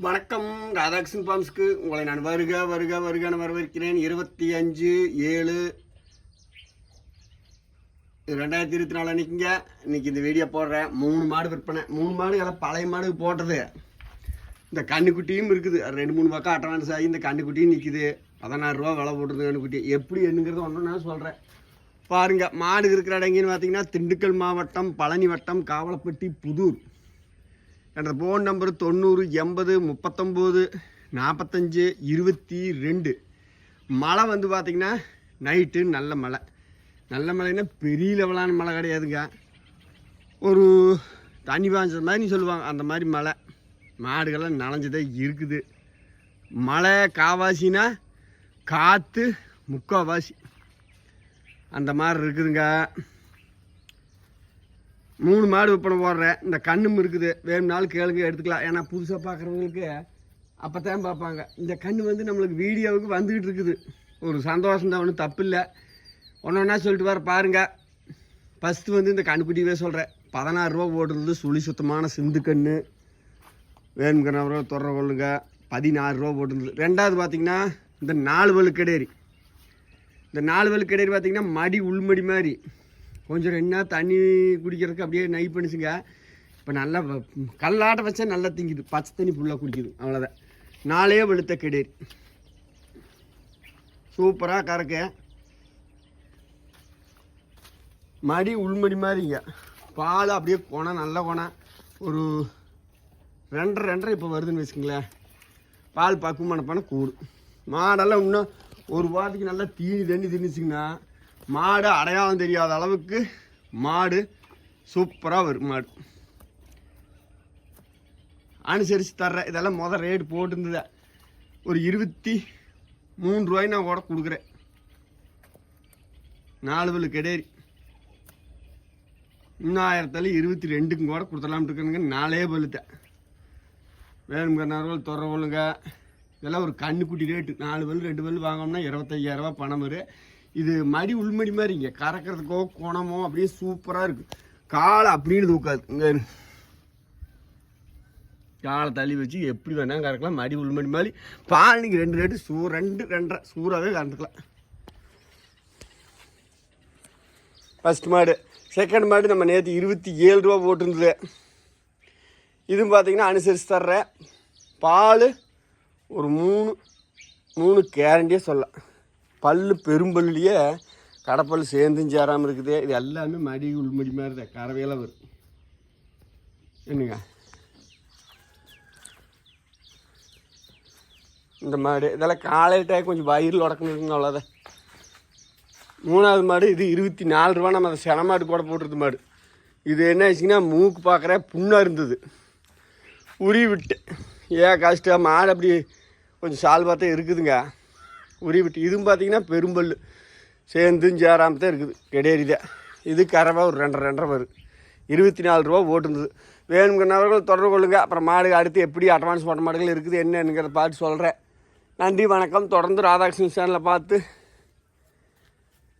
வணக்கம் ராதாகிருஷ்ணன் பாம்ஸ்க்கு உங்களை நான் வருக வருக வருகன்னு வரவேற்கிறேன். இருபத்தி அஞ்சு ஏழு ரெண்டாயிரத்தி இருபத்தி நாலு அன்னைக்குங்க. இன்னைக்கு இந்த வீடியோ போடுறேன். மூணு மாடு விற்பனை. மூணு மாடு எல்லாம் பழைய மாடு போட்டது. இந்த கண்ணுக்குட்டியும் இருக்குது. ரெண்டு மூணு பக்கம் அட்வான்ஸ் ஆகி இந்த கண்ணுக்குட்டியும் நிற்கிது பதினாறுரூவா விலை போட்டுருது கண்ணுக்குட்டி. எப்படி என்னங்கிறது ஒன்று நான் சொல்கிறேன் பாருங்கள் மாடு இருக்கிற இடங்கன்னு பார்த்தீங்கன்னா திண்டுக்கல் மாவட்டம் பழனி வட்டம் காவலப்பட்டி புதூர். என்ற ஃபோன் நம்பர் தொண்ணூறு எண்பது முப்பத்தொம்போது நாற்பத்தஞ்சு இருபத்தி ரெண்டு. மழை வந்து பார்த்திங்கன்னா நைட்டு நல்ல மழை. நல்ல மழைன்னா பெரிய லெவலான மழை கிடையாதுங்க. ஒரு தண்ணி பாய்ஞ்சது மாதிரி சொல்லுவாங்க அந்த மாதிரி மழை. மாடுகள்லாம் நனைஞ்சதே இருக்குது. மழை காவாசினா காற்று முக்கால்வாசி அந்த மாதிரி இருக்குதுங்க. மூணு மாடு விற்பனை போடுறேன் இந்த கண்ணும் இருக்குது. வேணும்னாலும் கேளுங்க எடுத்துக்கலாம். ஏன்னா புதுசாக பார்க்குறவங்களுக்கு அப்போ தான் பார்ப்பாங்க. இந்த கண்ணு வந்து நம்மளுக்கு வீடியோவுக்கு வந்துக்கிட்டு இருக்குது. ஒரு சந்தோஷம் தான் ஒன்றும் தப்பு இல்லை. ஒன்று ஒன்றா சொல்லிட்டு வர பாருங்கள் ஃபஸ்ட்டு வந்து இந்த கண்ணுக்குட்டியவே சொல்கிறேன் பதினாறு ரூபா போட்டுருந்தது சுழி சுத்தமான சிந்து கண்ணு. வேணுங்கிறவரோ தொடர கொள்ளுங்க. பதினாறு ரூபா போட்டுருந்தது ரெண்டாவது பார்த்திங்கன்னா இந்த நாலு வலு இந்த நாலு வலு பார்த்திங்கன்னா பார்த்தீங்கன்னா மடி உள்மடி மாதிரி. கொஞ்சம் ரெண்டு தண்ணி குடிக்கிறதுக்கு அப்படியே நை பண்ணிச்சுங்க. இப்போ நல்லா கல்லாட்ட வச்சா நல்லா திங்குது. பச்சை தண்ணி ஃபுல்லாக குடிக்குது. அவ்வளோதான் நாளே வெளுத்த கிடையாது சூப்பராக கறக்க. மடி உள்மடி மாதிரிங்க. பால் அப்படியே குணம் நல்ல குணம் ஒரு ரெண்டரை ரெண்டரை இப்போ வருதுன்னு வச்சுக்கங்களேன். பால் பக்குவமான பண்ண கூடு. மாடெல்லாம் இன்னும் ஒரு வாரத்துக்கு நல்லா தீனி தண்ணி திணிச்சிங்கன்னா மாடு அடையாளம் தெரியாத அளவுக்கு மாடு சூப்பராக வரும் மாடு. அனுசரித்து தர்றேன் இதெல்லாம் முதல் ரேட் போட்டிருந்தது. ஒரு இருபத்தி மூணு ரூபாய் நான் கூட கொடுக்குறேன். நாலு பல்லு கிடையாது இன்னும் இருபத்தி ரெண்டுக்கும் கூட கொடுத்துடலாம்னு இருக்கணுங்க நாலே பல்லுத்தேன் வேணுங்கிறனார்கள் துறவுளுங்க இதெல்லாம் ஒரு கண்ணுக்குட்டி ரேட்டு நாலு பல் ரெண்டு பல் வாங்கணும்னா இருபத்தையாயிரரூபா பணம் வரும். இது மடி உள்மடி மாதிரி இங்கே கறக்கிறதுக்கோ குணமோ அப்படியே சூப்பராக இருக்குது காலை அப்படின்னு தூக்காது. இங்கே காலை தள்ளி வச்சு எப்படி வேணாலும் கறக்கலாம். மடி உள்மடி மாதிரி. பால் நீங்கள் ரெண்டு ரேட்டு சூ ரெண்டு ரெண்டரை. சூறாகவே கறந்துக்கலாம். ஃபஸ்ட் மாடு. செகண்ட் மாடு நம்ம நேற்று இருபத்தி ஏழு ரூபா போட்டிருந்தது. இதுவும் பார்த்தீங்கன்னா அனுசரித்து தர்றேன். பால் ஒரு மூணு மூணு கேரண்டியே சொல்லலாம். பல்லு பெரும்பல்லையே கடப்பல் சேர்ந்தும் சேராமல் இருக்குது. இது எல்லாமே மடி உள்மடி மாதிரி தான். கறவையெல்லாம் வரும். என்னங்க? இந்த மாடு இதெல்லாம் காலையிட்டே கொஞ்சம் வயிறு உடக்கணும் அவ்வளோதான் மூணாவது மாடு இது இருபத்தி நாலு ரூபா. நம்ம அதை சென மாடு கூட போட்டுருது மாடு. இது என்ன ஆச்சுன்னா மூக்கு பார்க்குற புண்ணாக இருந்தது. உரி விட்டு. ஏன் கஷ்டம்? மாடு அப்படி கொஞ்சம் சால் பார்த்தா இருக்குதுங்க. உரி விட்டு இதுவும் பார்த்தீங்கன்னா பெரும்பல் சேர்ந்தும் சேராமல் தான் இருக்குது. கெடேரிதான் இது கறவை ஒரு ரெண்டரை ரெண்டரை வரும் இருபத்தி நாலு ரூபா ஓட்டுந்தது வேணுங்கிறவர்கள் தொடர்பு கொள்ளுங்க. அப்புறம் மாடு அடுத்து எப்படி அட்வான்ஸ் போட்ட மாடுகள் இருக்குது என்னங்கிறத பார்த்து சொல்கிறேன் நன்றி வணக்கம். தொடர்ந்து ராதாகிருஷ்ணன் சேனலை பார்த்து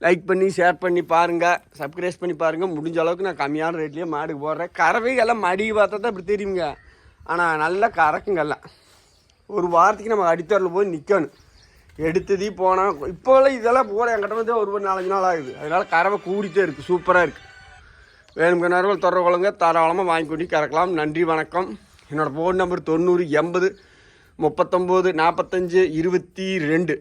லைக் பண்ணி ஷேர் பண்ணி பாருங்கள் சப்ஸ்கிரைப் பண்ணி பாருங்கள் முடிஞ்ச அளவுக்கு நான் கம்மியான ரேட்லேயே மாடுக்கு போடுறேன். கறவைகள்லாம் மடி பார்த்தா தான் இப்படி தெரியுங்க. ஆனால் நல்லா கறக்குங்கெல்லாம் ஒரு வாரத்துக்கு நம்ம அடித்தரில் போய் நிற்கணும் எடுத்ததே போனால் இப்போல்லாம் இதெல்லாம் போகிற என்கிட்ட வந்து ஒரு நாலஞ்சு நாள் ஆகுது. அதனால் கறவை கூடிட்டே இருக்குது சூப்பராக இருக்குது வேணுங்க நேரம் தொடர குழந்தைங்க தாராளமாக வாங்கி கொண்டு கறக்கலாம். நன்றி வணக்கம். என்னோடய ஃபோன் நம்பர் தொண்ணூறு எண்பது முப்பத்தொம்போது நாற்பத்தஞ்சு இருபத்தி ரெண்டு.